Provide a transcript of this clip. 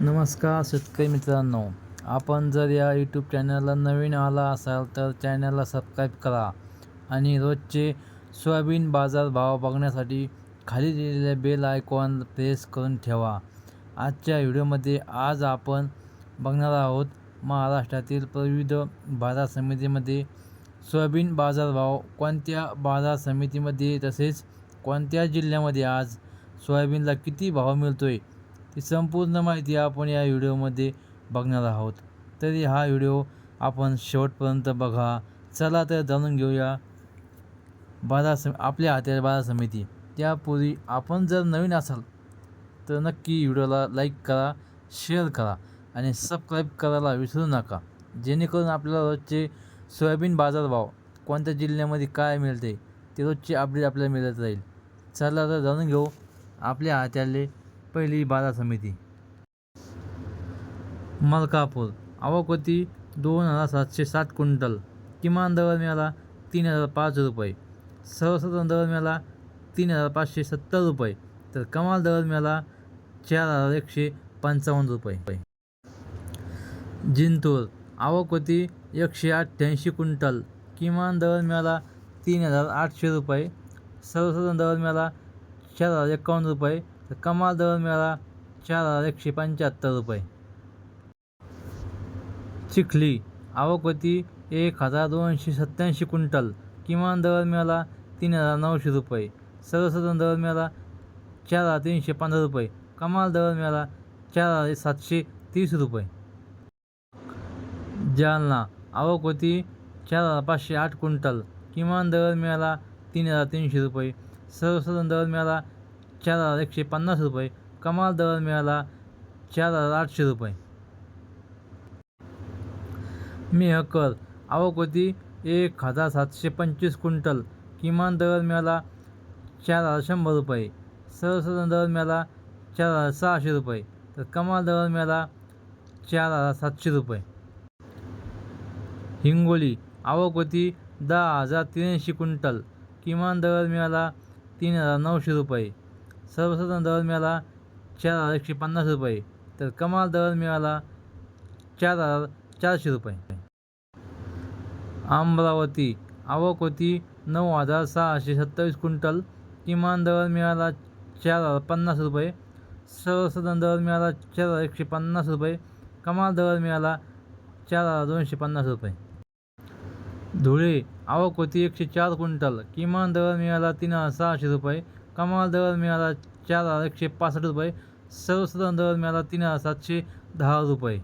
नमस्कार शेतकरी मित्रांनो आपण जर या यूट्यूब चॅनलला नवीन आला असाल तर चॅनलला सबस्क्राईब करा आणि रोजचे सोयाबीन बाजार भाव बघण्यासाठी खाली दिलेल्या बेल आयकॉन प्रेस करून ठेवा. आजच्या व्हिडिओमध्ये आज आपण बघणार आहोत महाराष्ट्रातील विविध बाजार समितीमध्ये सोयाबीन बाजारभाव कोणत्या बाजार समितीमध्ये तसेच कोणत्या जिल्ह्यामध्ये आज सोयाबीनला किती भाव मिळतो आहे ती संपूर्ण माहिती आपण या व्हिडिओमध्ये बघणार आहोत. तरी हा व्हिडिओ आपण शेवटपर्यंत बघा. चला तर जाणून घेऊया बाजार सम आपल्या हात्या बाजार समिती. त्यापूर्वी आपण जर नवीन असाल तर नक्की व्हिडिओला लाईक करा शेअर करा आणि सबस्क्राईब करायला विसरू नका. जेणेकरून आपल्याला रोजचे सोयाबीन बाजारभाव कोणत्या जिल्ह्यामध्ये काय मिळते ते रोजचे अपडेट आपल्याला मिळत राहील. चला तर जाणून घेऊ आपल्या हात्याले पहिली बाजार समिती. मलकापूर. आवक होती दोन हजार सातशे सात क्विंटल. किमान दर मिळाला तीन हजार पाच रुपये. सर्वसाधारण दर मिळाला तीन हजार पाचशे सत्तर रुपये. तर कमाल दर मिळाला चार हजार एकशे पंचावन्न रुपये. जिंतूर. आवक होती एकशे अठ्ठ्याऐंशी क्विंटल. किमान दर मिळाला तीन हजार आठशे रुपये. सर्वसाधारण दर मिळाला चार हजार एकावन्न रुपये. तर कमाल दर मिळाला चार हजार एकशे पंच्याहत्तर रुपये. चिखली आवक होती एक हजार दोनशे सत्त्याऐंशी क्विंटल. किमान दर मिळाला तीन हजार नऊशे रुपये. सर्वसाधारण दर मिळाला चार हजार तीनशे पंधरा रुपये. कमाल दर मिळाला चार हजार सातशे तीस रुपये. जालना आवक होती चार हजार पाचशे आठ क्विंटल. किमान दर मिळाला तीन हजार तीनशे रुपये. सर्वसाधारण दर मिळाला चार हजार एकशे पन्नास रुपये. कमाल दर मिळाला चार हजार आठशे रुपये. मेहकर आवक होती एक हजार सातशे पंचवीस क्विंटल. किमान दर मिळाला चार हजार शंभर रुपये. सर्वसाधारण दर मिळाला चार हजार सहाशे रुपये. तर कमाल दर मिळाला चार हजार सातशे रुपये. हिंगोली आवक होती दहा हजार त्र्याऐंशी क्विंटल. किमान दर मिळाला तीन हजार नऊशे रुपये. सर्वसाधारण दर मिळाला चार हजार एकशे पन्नास रुपये. तर कमाल दर मिळाला चार हजार चारशे रुपये. अमरावती आवक होती नऊ हजार सहाशे सत्तावीस क्विंटल. किमान दर मिळाला चार हजार पन्नास रुपये. सर्वसाधारण दर मिळाला चार हजार एकशे पन्नास रुपये. कमाल दर मिळाला चार हजार दोनशे पन्नास रुपये. धुळे आवक होती एकशे चार क्विंटल. किमान दर मिळाला तीन हजार सहाशे रुपये. कमाल दर मिळाला चार हजार एकशे पासष्ट रुपये. सर्वसाधारण दर मिळाला तीन हजार सातशे दहा रुपये.